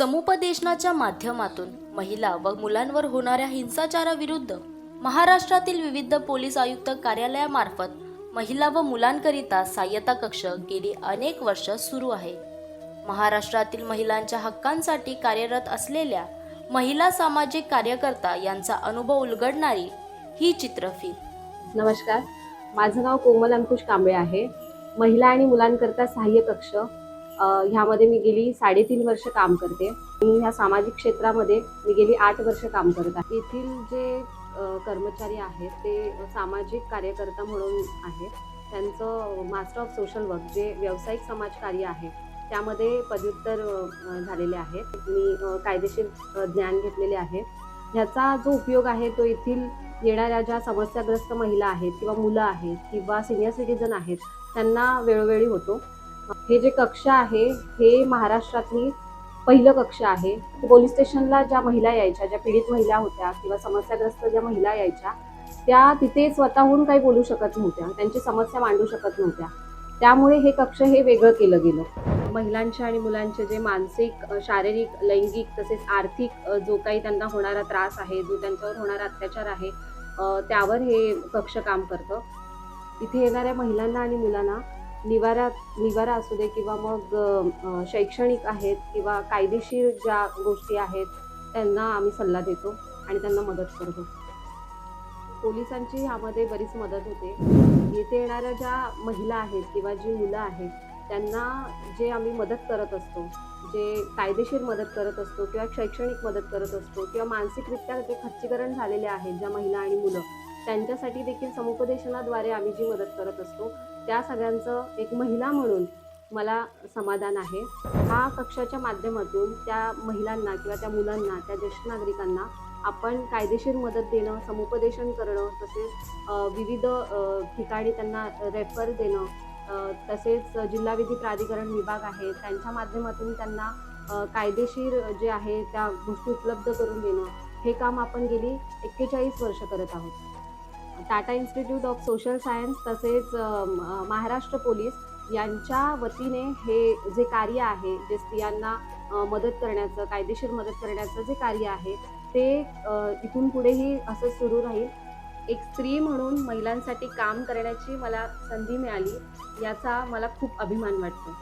समुपदेशनाच्या माध्यमातून महिला व मुलांवर होणाऱ्या हिंसाचाराविरुद्ध महाराष्ट्रातील विविध पोलीस आयुक्त कार्यालयामार्फत महिला व मुलांकरिता सहाय्यता कक्ष गेली अनेक वर्ष सुरू आहे. महाराष्ट्रातील महिलांच्या हक्कांसाठी कार्यरत असलेल्या महिला सामाजिक कार्यकर्ता यांचा अनुभव उलगडणारी ही चित्रफित नमस्कार माझं नाव कोमल अंकुश कांबळे आहे. महिला आणि मुलांकरता सहाय्य कक्ष ह्यामध्ये मी गेली साडेतीन वर्ष काम करते. मी ह्या सामाजिक क्षेत्रामध्ये मी गेली आठ वर्ष काम करत आहे. येथील जे कर्मचारी आहेत ते सामाजिक कार्यकर्ता म्हणून आहेत. त्यांचं मास्टर ऑफ सोशल वर्क जे व्यावसायिक समाजकार्य आहे त्यामध्ये पदव्युत्तर झालेले आहेत. मी कायदेशीर ज्ञान घेतलेले आहे. ह्याचा जो उपयोग आहे तो येथील येणाऱ्या ज्या समस्याग्रस्त महिला आहेत किंवा मुलं आहेत किंवा सिनियर सिटीजन आहेत त्यांना वेळोवेळी होतो. हे जे कक्ष आहे हे महाराष्ट्रातली पहिलं कक्ष आहे. पोलीस स्टेशनला ज्या महिला यायच्या ज्या पीडित महिला होत्या किंवा समस्याग्रस्त ज्या महिला यायच्या त्या तिथे स्वतःहून काही बोलू शकत नव्हत्या. त्यांची समस्या मांडू शकत नव्हत्या. त्यामुळे हे कक्ष हे वेगळं केलं गेलं. महिलांच्या आणि मुलांचे जे मानसिक शारीरिक लैंगिक तसेच आर्थिक जो काही त्यांना होणारा त्रास आहे जो त्यांच्यावर होणारा अत्याचार आहे त्यावर हे कक्ष काम करतं. इथे येणाऱ्या महिलांना आणि मुलांना निवारा निवारा असू दे किंवा मग शैक्षणिक आहेत किंवा कायदेशीर ज्या गोष्टी आहेत त्यांना आम्ही सल्ला देतो आणि त्यांना मदत करतो. पोलिसांची ह्यामध्ये बरीच मदत होते. येथे येणाऱ्या ज्या महिला आहेत किंवा जी मुलं आहेत त्यांना जे आम्ही मदत करत असतो जे कायदेशीर मदत करत असतो किंवा शैक्षणिक मदत करत असतो किंवा मानसिकरित्या जे खच्चीकरण झालेले आहेत ज्या महिला आणि मुलं त्यांच्यासाठी देखील समुपदेशनाद्वारे आम्ही जी मदत करत असतो त्या सगळ्यांचं एक महिला म्हणून मला समाधान आहे. हा कक्षाच्या माध्यमातून त्या महिलांना किंवा त्या मुलांना त्या ज्येष्ठ नागरिकांना आपण कायदेशीर मदत देणं समुपदेशन करणं तसेच विविध ठिकाणी त्यांना रेफर देणं तसेच जिल्हा विधी प्राधिकरण विभाग आहे त्यांच्या माध्यमातून त्यांना कायदेशीर जे आहे त्या गोष्टी उपलब्ध करून देणं हे काम आपण गेली एक्केचाळीस वर्ष करत आहोत. Tata institute of social science तसेच महाराष्ट्र पोलीस यांच्या वतीने हे जे कार्य आहे जे स्त्रियांना मदत करण्याचं कायदेशीर मदत करण्याचं जे कार्य आहे ते इथून पुढेही असं सुरू राहील. एक स्त्री म्हणून महिलांसाठी काम करण्याची मला संधी मिळाली याचा मला खूप अभिमान वाटतो.